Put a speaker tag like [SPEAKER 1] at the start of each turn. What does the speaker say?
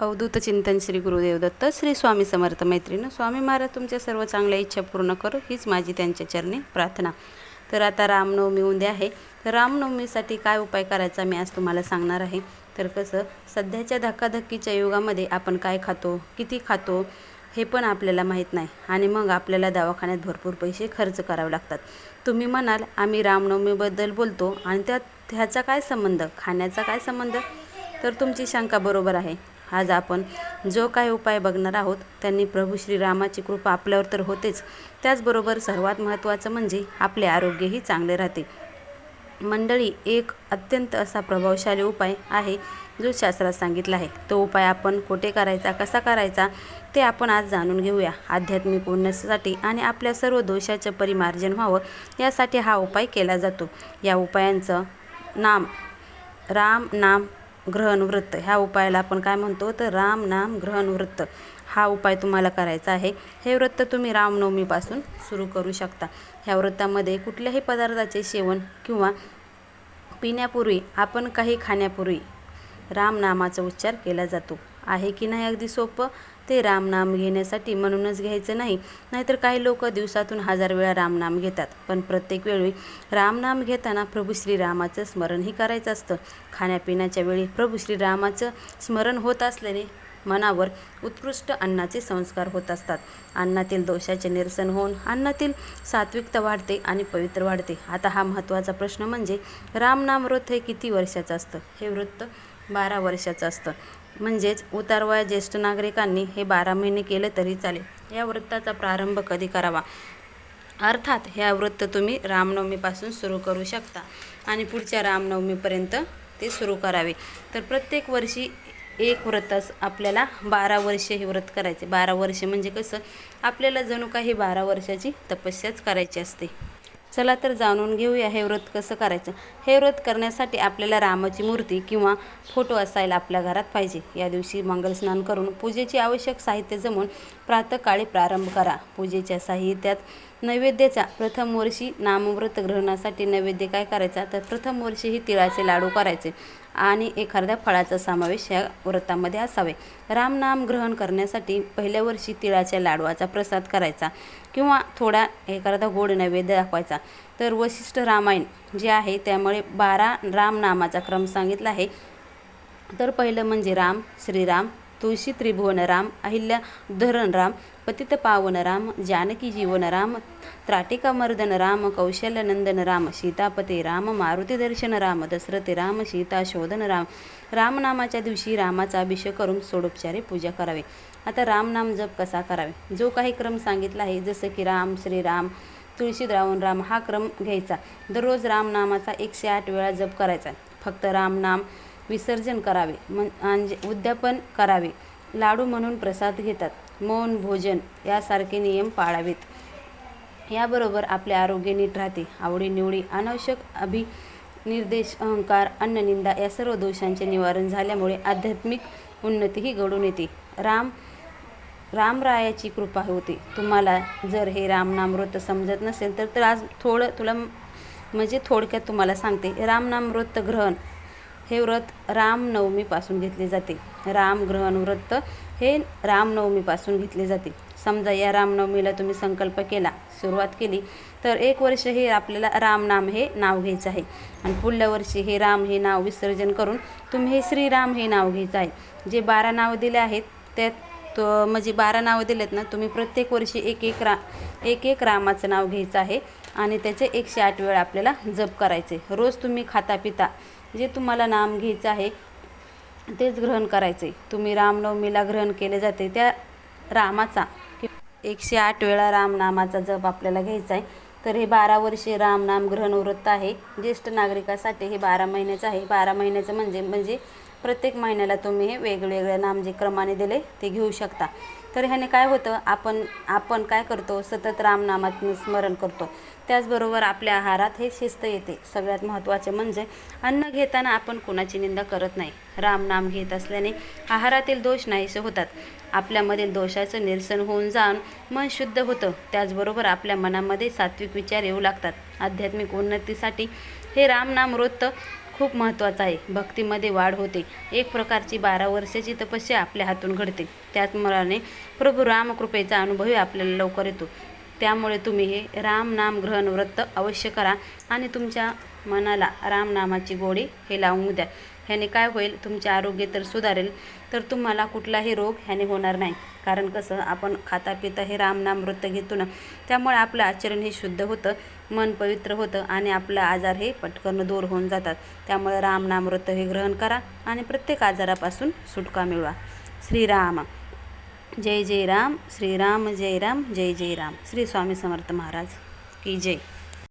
[SPEAKER 1] अवधूत चिंतन श्री गुरुदेव दत्त श्री स्वामी समर्थ मैत्रीण स्वामी महाराज तुमच्या सर्व चांगल्या इच्छा पूर्ण करो हीच माझी त्यांच्या चरणी प्रार्थना. तर आता रामनवमी उद्या आहे. तर रामनवमीसाठी काय उपाय करायचा मी आज तुम्हाला सांगणार आहे. तर कसं सध्याच्या धक्काधक्कीच्या युगामध्ये आपण काय खातो किती खातो हे पण आपल्याला माहीत नाही. आणि मग आपल्याला दवाखान्यात भरपूर पैसे खर्च करावे लागतात. तुम्ही म्हणाल आम्ही रामनवमीबद्दल बोलतो आणि त्यात ह्याचा काय संबंध? खाण्याचा काय संबंध? तर तुमची शंका बरोबर आहे. आज आपण जो काय उपाय बघणार आहोत त्यांनी प्रभू श्रीरामाची कृपा आपल्यावर तर होतेच. त्याचबरोबर सर्वात महत्त्वाचं म्हणजे आपले आरोग्यही चांगले राहते. मंडळी एक अत्यंत असा प्रभावशाली उपाय आहे जो शास्त्रात सांगितला आहे. तो उपाय आपण कुठे करायचा कसा करायचा ते आपण आज जाणून घेऊया. आध्यात्मिक उन्नतीसाठी आणि आपल्या सर्व दोषाचं परिमार्जन व्हावं यासाठी हा उपाय केला जातो. या उपायांचं नाम राम नाम ग्रहणवृत्त ह्या उपायाला आपण काय म्हणतो? तर राम नाम ग्रहण हा उपाय तुम्हाला करायचा आहे. हे व्रत तुम्ही रामनवमीपासून सुरू करू शकता. ह्या व्रतामध्ये कुठल्याही पदार्थाचे सेवन किंवा पिण्यापूर्वी आपण काही खाण्यापूर्वी रामनामाचा उच्चार केला जातो. आहे की नाही अगदी सोपं? ते रामनाम घेण्यासाठी म्हणूनच घ्यायचं नाही. नाहीतर काही लोक दिवसातून हजार वेळा रामनाम घेतात. पण प्रत्येक वेळी रामनाम घेताना प्रभू श्रीरामाचं स्मरणही करायचं असतं. खाण्यापिण्याच्या वेळी प्रभू श्रीरामाचं स्मरण होत असल्याने मनावर उत्कृष्ट अन्नाचे संस्कार होत असतात. अन्नातील दोषाचे निरसन होऊन अन्नातील सात्विकता वाढते आणि पवित्र वाढते. आता हा महत्त्वाचा प्रश्न म्हणजे रामनाम व्रत हे किती वर्षाचं असतं? हे व्रत बारा वर्षाचं असतं. म्हणजेच उतारवया ज्येष्ठ नागरिकांनी हे बारा महिने केलं तरी चालेल. या वृत्ताचा प्रारंभ कधी करावा? अर्थात ह्या वृत्त तुम्ही रामनवमीपासून सुरू करू शकता आणि पुढच्या रामनवमीपर्यंत ते सुरू करावे. तर प्रत्येक वर्षी एक व्रतच आपल्याला बारा वर्षे हे व्रत करायचे. बारा वर्षे म्हणजे कसं? आपल्याला जणू काही बारा वर्षाची तपस्याच करायची असते. चला तर जाणून घेऊया हे व्रत कसं करायचं. हे व्रत करण्यासाठी आपल्याला रामाची मूर्ती किंवा फोटो असायला आपल्या घरात पाहिजे. या दिवशी मंगलस्नान करून पूजेची आवश्यक साहित्य जमून प्रातकाळी प्रारंभ करा. पूजेच्या साहित्यात नैवेद्याचा प्रथम वर्षी नामव्रत ग्रहणासाठी नैवेद्य काय करायचा? तर प्रथम वर्षी ही तिळाचे लाडू करायचे. आणि एखाद्या फळाचा समावेश या व्रतामध्ये असावे. रामनाम ग्रहण करण्यासाठी पहिल्या वर्षी तिळाच्या लाडवाचा प्रसाद करायचा किंवा थोडा एखादा गोड नैवेद्य दाखवायचा. तर वशिष्ठ रामायण जे आहे त्यामुळे बारा रामनामाचा क्रम सांगितला आहे. तर पहिलं म्हणजे राम श्रीराम तुळशी त्रिभुवन राम अहिल्या धरण राम पतित पावनराम जानकी जीवनराम त्राटिका मर्दन राम कौशल्यनंदन राम सीतापती राम मारुती दर्शन राम दशरथे राम सीता शोधन राम. रामनामाच्या दिवशी रामाचा अभिषेक करून सोडोपचारे पूजा करावी. आता रामनाम जप कसा करावे? जो काही क्रम सांगितला आहे जसं की राम श्रीराम तुळशी द्रावण राम हा क्रम घ्यायचा. दररोज रामनामाचा एकशे आठ वेळा जप करायचा. फक्त रामनाम विसर्जन करावे. म्हणजे उद्यापन करावे. लाडू म्हणून प्रसाद घेतात. मौन भोजन यासारखे नियम पाळावेत. याबरोबर आपले आरोग्य नीट राहते. आवडीनिवडी अनावश्यक अभि निर्देश अहंकार अन्ननिंदा या सर्व दोषांचे निवारण झाल्यामुळे आध्यात्मिक उन्नतीही घडून येते. राम रामरायाची कृपा होते. तुम्हाला जर हे रामनामृत समजत नसेल तर तर आज थोडं तुला म्हणजे थोडक्यात तुम्हाला सांगते. रामनामृत ग्रहण. हे व्रत रामनवमीपासून घेतले जाते. राम ग्रहण व्रत हे रामनवमीपासून घेतले जाते. समजा या रामनवमीला तुम्ही संकल्प केला सुरुवात केली तर एक वर्ष हे आपल्याला रामनाम हे नाव घ्यायचं आहे. आणि पुढल्या वर्षी हे राम हे नाव विसर्जन करून तुम्ही हे श्रीराम हे नाव घ्यायचं आहे. जे बारा नावं दिले आहेत त्यात तो म्हणजे बारा नावं दिलेत ना तुम्ही प्रत्येक वर्षी एक एक रा एक एक रामाचं नाव घ्यायचं आहे. आणि त्याचे एकशे आठ वेळा आपल्याला जप करायचे. रोज तुम्ही खाता पिता जे तुम्हाला नाम घ्यायचं आहे तेच ग्रहण करायचे तुम्ही रामनवमीला ग्रहण केले जाते त्या रामाचा. एकशे आठ वेळा रामनामाचा जप आपल्याला घ्यायचा आहे. तर हे बारा वर्षे रामनाम ग्रहण व्रत आहे. ज्येष्ठ नागरिकासाठी हे बारा महिन्याचं आहे. बारा महिन्याचं म्हणजे म्हणजे प्रत्येक महिन्याला तुम्ही हे वेगवेगळ्या नाम जे क्रमाने दिले ते घेऊ शकता. तर ह्याने काय होतं आपण आपण काय करतो सतत रामनामात स्मरण करतो. त्याचबरोबर आपल्या आहारात हे शिस्त येते. सगळ्यात महत्त्वाचे म्हणजे अन्न घेताना आपण कुणाची निंदा करत नाही. रामनाम घेत असल्याने आहारातील दोष नाहीसे होतात. आपल्यामधील दोषाचं निरसन होऊन जाऊन मन शुद्ध होतं. त्याचबरोबर आपल्या मनामध्ये सात्विक विचार येऊ लागतात. आध्यात्मिक उन्नतीसाठी हे रामनाम वृत्त खूप महत्त्वाचा आहे. भक्तीमध्ये वाढ होते. एक प्रकारची बारा वर्षाची तपस्या आपल्या हातून घडते. त्याचप्रमाणे प्रभू रामकृपेचा अनुभवही आपल्याला लवकर येतो. त्यामुळे तुम्ही हे राम नाम ग्रहण व्रत अवश्य करा आणि तुमच्या मनाला रामनामाची गोडी हे लावून द्या. ह्याने काय होईल तुमचे आरोग्य तर सुधारेल तर तुम्हाला कुठलाही रोग ह्याने होणार नाही. कारण कसं आपण खाता पिता हे रामनाम घेतो ना त्यामुळे आपलं आचरण हे शुद्ध होतं मन पवित्र होतं आणि आपलं आजार हे पटकन दूर होऊन जातात. त्यामुळे रामनाम व्रत हे ग्रहण करा आणि प्रत्येक आजारापासून सुटका मिळवा. श्रीराम. जय जय राम श्रीराम जय राम जय जय राम. श्री स्वामी समर्थ महाराज की जय.